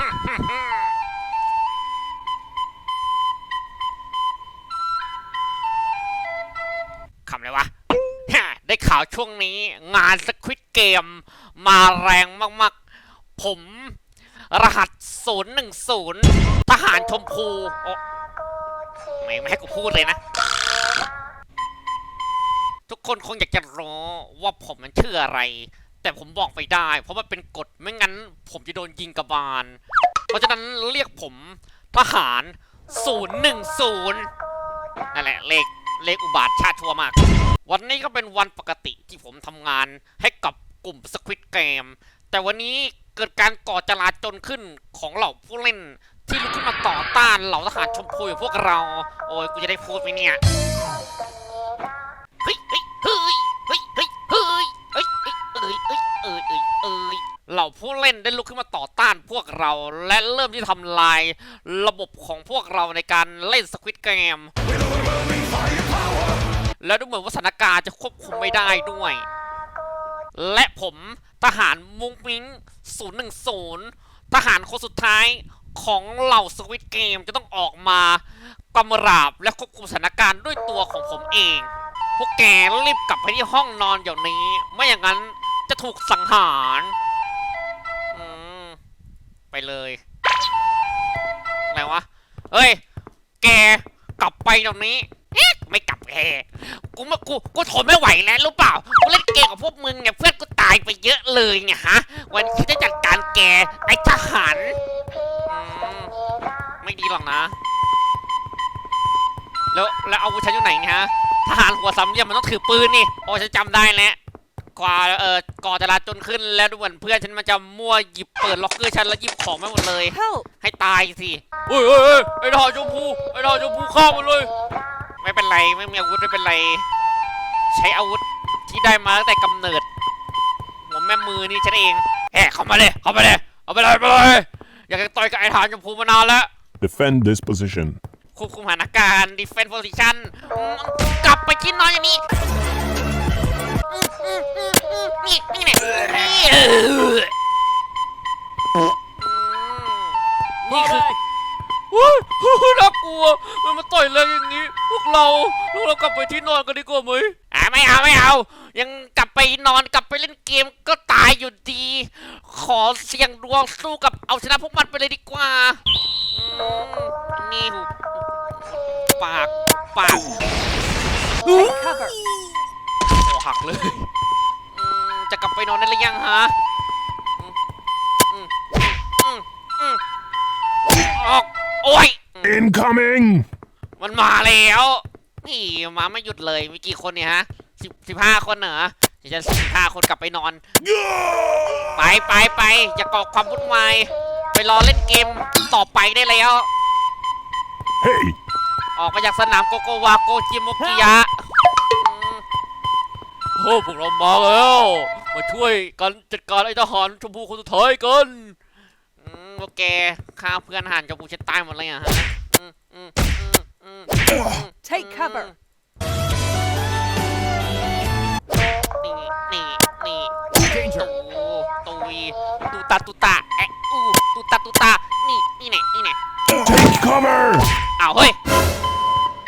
คำอะไรวะ ได้ข่าวช่วงนี้ งานสควิตเกม มาแรงมากๆ ผม รหัส 010 ทหารชมพูไม่ไม่ให้กูพูดเลยนะ ทุกคนคงอยากจะรู้ว่าผมมันชื่ออะไร แต่ผมบอกไม่ได้ เพราะมันเป็นกฎไม่งั้น ผมจะโดนยิงกระบาล เพราะฉะนั้นเรียกผมทหาร 010 นั่นแหละเลขเลขอุบาทชาติชั่วมาก วันนี้ก็เป็นวันปกติที่ผมทำงานให้กับกลุ่มสควิตเกมแต่วันนี้เกิดการก่อจลาจลขึ้นของเหล่าผู้เล่น ที่ลุกขึ้นมาต่อต้านเหล่าทหารชมพูอย่างพวกเรา โอ้ยกูจะได้พูดไหมเนี่ย เฮ้ยเฮ้ยเฮ้ยเฮ้ยเฮ้ย เฮ้ยเฮ้ยเฮ้ยเอ้ยเอ้ยเอ้ยเอ้ยเอ้ยเหล่าผู้เล่นได้ลุกขึ้นมาต่อต้านพวกเรา และเริ่มที่ทำลายระบบของพวกเราในการเล่นสควิตเกม แล้วดูเหมือนว่าสถานการณ์จะควบคุมไม่ได้ด้วย และผมทหารมุ้งมิ้ง010 ทหารคนสุดท้ายของเหล่าสวิตเกมจะต้องออกมากำราบและควบคุมสถานการณ์ด้วยตัวของผมเอง พวกแกรีบกลับไปที่ห้องนอนเดี๋ยวนี้ ไม่อย่างนั้นจะถูกสังหารอืมไปเลยอะไรวะเฮ้ย แกกลับไปเดี๋ยวนี้เอ๊ะไม่กลับแกกูมากูกูทนไม่ไหวแล้วรู้เปล่ากูเล่นเกมกับพวกมึงเนี่ยเพื่อนกูตายไปเยอะเลยเนี่ยฮะ วันนี้จะจัดการแกไอ้ทหารอืมไม่ดีหรอกนะ แล้วแล้วอาวุธฉันอยู่ไหนเนี่ยฮะทหารหัวสามเหลี่ยมมันต้องถือปืนนี่โอ้ฉันจำได้แล้วกว่าเออก่อจราจนขึ้นแล้วดูเหมือนเพื่อนฉันมันจะมั่วหยิบเปิดล็อกเกอร์ฉันแล้วหยิบของไปหมดเลย Help! ให้ตายสิเฮ้ยเฮ้ยเฮ้ยไอ้ทหารชมพูไอ้ทหารชมพูฆ่ามันเลย ไม่เป็นไรไม่มีอาวุธไม่เป็นไร ใช้อาวุธที่ได้มาตั้งแต่กำเนิดหัวแม่มือนี่ฉันเองแหกเข้ามาเลยเข้ามาเลยเอาไปเลยไปเลยอยากจะต่อยกับไอ้ทหารชมพูมานานแล้ว Defend this position. ควบคุมสถานการณ์ดิเฟนส์โพซิชันกลับไปกินนอนอย่างนี้นี่นี่นี่นี่คือ ออืมนี่คือว้ายน่ากลัวมันมาต่อยแรงอย่างนี้ พวกเราพวกเรากลับไปที่นอนกันดีกว่าไหมอ่าไม่เอาไม่เอา ยังกลับไปนอนกลับไปเล่นเกมก็ตายอยู่ดี ขอเสี่ยงดวงสู้กับเอาชนะพวกมันไปเลยดีกว่าอืมนี่หูปากปาก Take cover! โอ้หักเลยอืมจะกลับไปนอนได้หรือยังฮะ อกโอ้ย Incoming! มันมาแล้ว นี่มาไม่หยุดเลย มีกี่คนเนี่ยฮะสิบสิบห้าคนเหรอเดี๋ยวจะสิบห้าคนกลับไปนอน ไปไปไปอย่าก่อความวุ่นวายไปรอเล่นเกมต่อไปได้แล้ว Hey! ออกมาจากสนามโกโกวาโกจิโมกิยะอืมโอ้พวกเรามาแล้ว มาช่วยกันจัดการไอ้ทหารชมพูคนสุดท้ายกัน อืมพวกแกฆ่าเพื่อนทหารชมพูฉันตายหมดเลยอะฮะอืมอืมอืมอืมอืม Take cover! นี่นี่นี่ตูตุยตูตาตูตาแอะอู้ตูตาตูตา นี่นี่แน่นี่แน่ Take cover! อ้าวเฮ้ย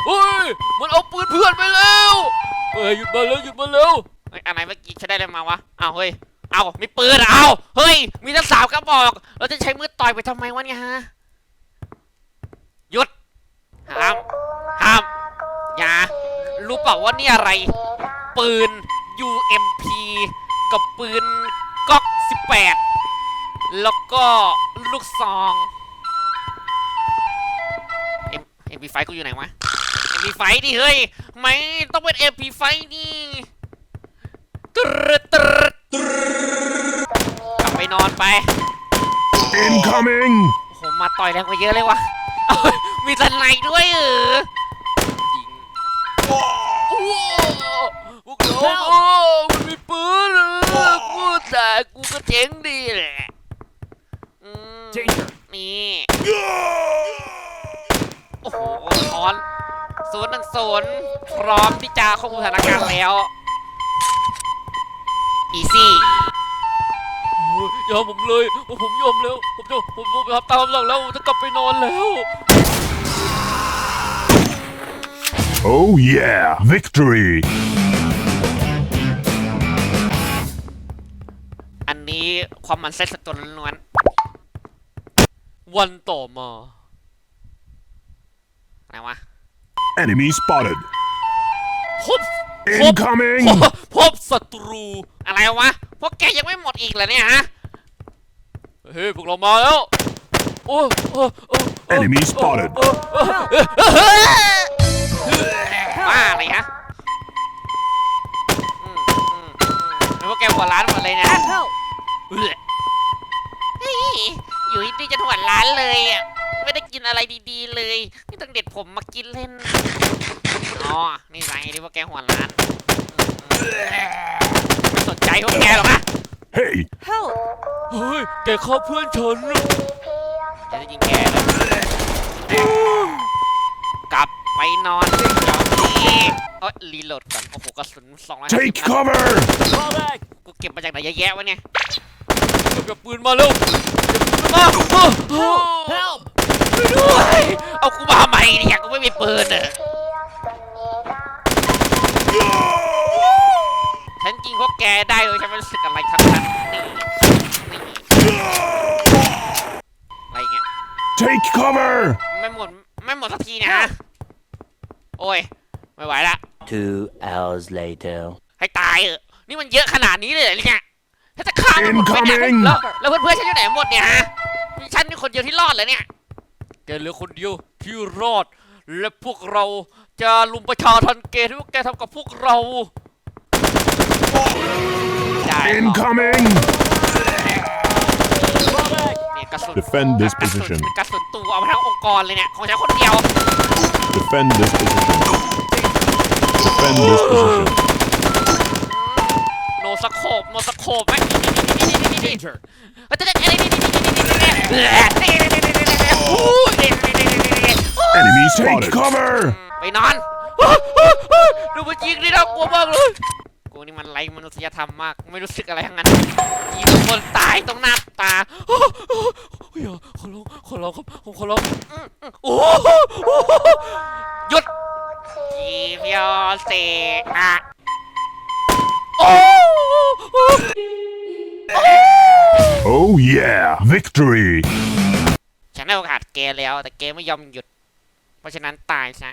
เฮ้ยมันเอาปืนเพื่อนไปแล้วเฮ้ยหยุดมาแล้วหยุดมาแล้วเฮ้ยอะไรเมื่อกี้ฉันได้อะไรมาวะอ้าวเฮ้ย เอามีปืนเอาเฮ้ย มีทั้งสามกระบอก เราจะใช้มือต่อยไปทำไมวะเนี่ยฮะหยุดห้ามห้ามอย่ารู้เปล่าว่านี่อะไร ปืน UMP กับปืนก๊อก18 แล้วก็ลูกซองเอ็มเอ็มพีไฟกูอยู่ไหนวะเอ็มพีไฟดิเฮ้ย ไม่ต้องเป็นเอ็มพีไฟนี่ตรึดตร นอนไป Incoming! โอ้โหมาต่อยแรงกว่าเยอะเลยวะเอ้ยมีสไนด์ด้วยเออยิงโอ้โหพวกเราโอ้มันมีปืนเออกูแต่กูก็เจ๋งดีแหละอืมนี่โอ้โหถอนศูนย์หนึ่งศูนย์พร้อมที่จะควบคุมสถานการณ์แล้ว อีซี่ อย่าผมเลยผมยอมแล้ว ผมจะผมผมทำตามคำสั่งแล้วผมจะกลับไปนอนแล้ว Oh yeah! Victory! อันนี้ความมันเซ็ตสตัวล้วนๆวันต่อมาอะไรวะ Enemy spotted! พบพบ Incoming! พบพบศัตรูอะไรวะพวกแกยังไม่หมดอีกเหรอเนี่ยฮะ เฮ้ยพวกเรามาแล้วโอ้โอ้โอ้ Enemy spotted ว่าอะไรฮะอืมอืมอืมแล้วพวกแกหัวร้านหมดเลยนะ Help! เฮ้ยอยู่ดีจะหัวร้านเลยอะ ไม่ได้กินอะไรดีๆเลยนี่ต้องเด็ดผมมากินเล่น อ๋อ นี่ไงที่พวกแกหัวร้านอืมไม่สนใจพวกแกหรอกนะ Hey! Help! เฮ้ยแกฆ่าเพื่อนฉันจะยิงแกเลยกลับไปนอนเดี๋ยวนี้เอ้ยรีโหลดก่อนโอ้โหกระสุนสองร้อย Take cover! กูเก็บมาจากไหนเยอะแยะวะเนี่ยเก็บกับปืนมาเร็วเก็บปืนมาเฮ้ย help ช่วยด้วย เอากูมาทำไมเนี่ยกูไม่มีปืนอะ แกได้โดยฉันไม่รู้สึกอะไรทั้งนั้นนี่นี่อะไรเงี้ย Take cover! ไม่หมดไม่หมดสักทีเนะฮะโอ้ย ไม่ไหวละ Two hours later. ให้ตายเออะนี่มันเยอะขนาดนี้เลยเหรอเนี่ยถ้าจะฆ่ามันหมดไปเนี่ย Incoming แล้วแล้วเพื่อนๆฉันอยู่ไหนหมดเนี่ยฮะมีฉันนี่คนเดียวที่รอดเลยเนี่ย แกเหลือคนเดียวที่รอด และพวกเราจะลุมประชาทันเกย์ที่พวกแกทำกับพวกเรา ด้ Incoming! Defend this position กระสุนตูเอามาทั้งองค์กรเลยเนี่ยของฉันคนเดียว Defend this position. Defend this position. โนสโคบโนสโคบไหมนี่นี่นี่นี่นี่นี่นี่เฮ้ยอะไรนี่นี่นี่นี่นี่นี่นี่โอ้ยนี่นี่นี่นี่นี่ Enemy Take spotted. cover! ไปนอนดูมันยิงนี่น่ากลัวมากเลย กูนี่มันไร้มนุษยธรรมมาก ไม่รู้สึกอะไรทั้งนั้นยิงคนตายตรงหน้าตาอย่าขอร้องขอร้องครับผมขอร้องโอ้หยุดยีเพียวเสอะโอ้ Oh yeah! Victory! ฉันให้โอกาสแกแล้ว แต่แกไม่ยอมหยุด เพราะฉะนั้นตายซะ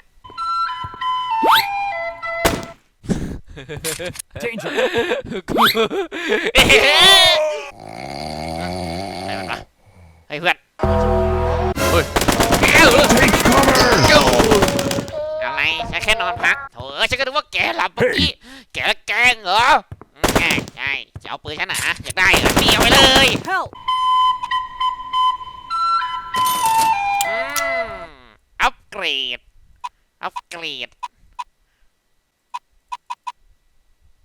Danger! เอ๊ะอะไรมันวะเฮ้ยเพื่อนเฮ้ยแกเหรอ Take cover! อะไรฉันแค่นอนพักโถ่เอ้ยฉันก็นึกว่าแกหลับเมื่อกี้แกแกล้งเหรออืมใช่ใช่จะเอาปืนฉันนะอยากได้เหรอนี่เอาไปเลย Help! อืมอัปเกรด อัปเกรด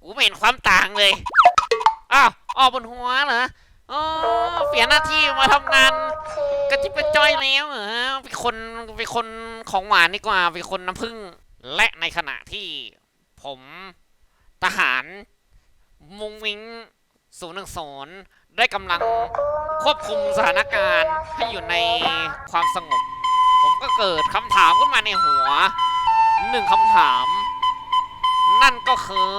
กูไม่เห็นความต่างเลย อ้าวออกบนหัวเหรออ๋อเปลี่ยนหน้าที่มาทำงานกระจิบกระจ้อยแล้วเหรอเป็นคนเป็นคนของหวานดีกว่าเป็นคนน้ำผึ้งและในขณะที่ผมทหาร มุงมิงศูนย์หนึ่งศูนย์ได้กำลังควบคุมสถานการณ์ให้อยู่ในความสงบ ผมก็เกิดคำถามขึ้นมาในหัวหนึ่งคำถาม นั่นก็คือ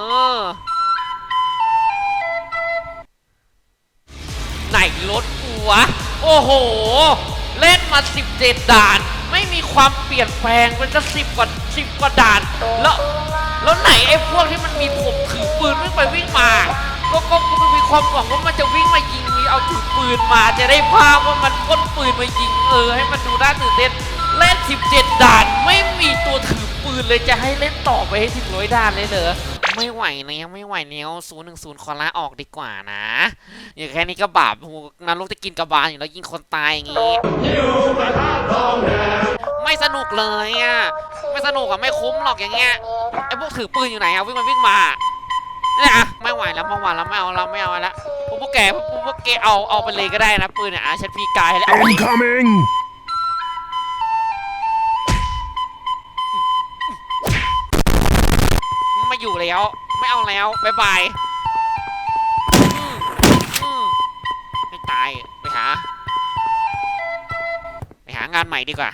ไหนรถกูวะ โอ้โห เล่นมา 17 ด่าน ไม่มีความเปลี่ยนแปลงเป็นจะสิบกว่าสิบกว่าด่าน แล้วแล้วไหนไอ้พวกที่มันมีผมถือปืนวิ่งไปวิ่งมา ก็ก็ก็มีความหวังว่ามันจะวิ่งมายิงมีเอาถือปืนมาจะได้ภาพว่ามันก้นปืนมายิงเออให้มันดูน่าตื่นเต้น เล่น 17 ด่าน ไม่มีตัวถือปืนเลยจะให้เล่นต่อไปให้ถึงร้อยด่านเลยเหรอ ไม่ไหวแล้วไม่ไหวแล้วศูนย์หนึ่งศูนย์ขอลาออกดีกว่านะ อย่างแค่นี้ก็บาปโอ้โหนรกจะกินกระบาลอยู่แล้วยิงคนตายอย่างงี้ ไม่สนุกเลยอะ ไม่สนุกอะไม่คุ้มหรอกอย่างเงี้ย ไอ้พวกถือปืนอยู่ไหนอะวิ่งมาวิ่งมาเนี่ยอะไม่ไหวแล้วไม่ไหวแล้วไม่เอาแล้วไม่เอาแล้วพวกพวกแกพวกพวกแกเอาเอาไปเลยก็ได้นะปืนเนี่ยอะฉันพีกายแล้วเอาไปเลย Incoming! แล้ว ไม่เอาแล้วบายบายไม่ตาย ไปหา ไปหางานใหม่ดีกว่า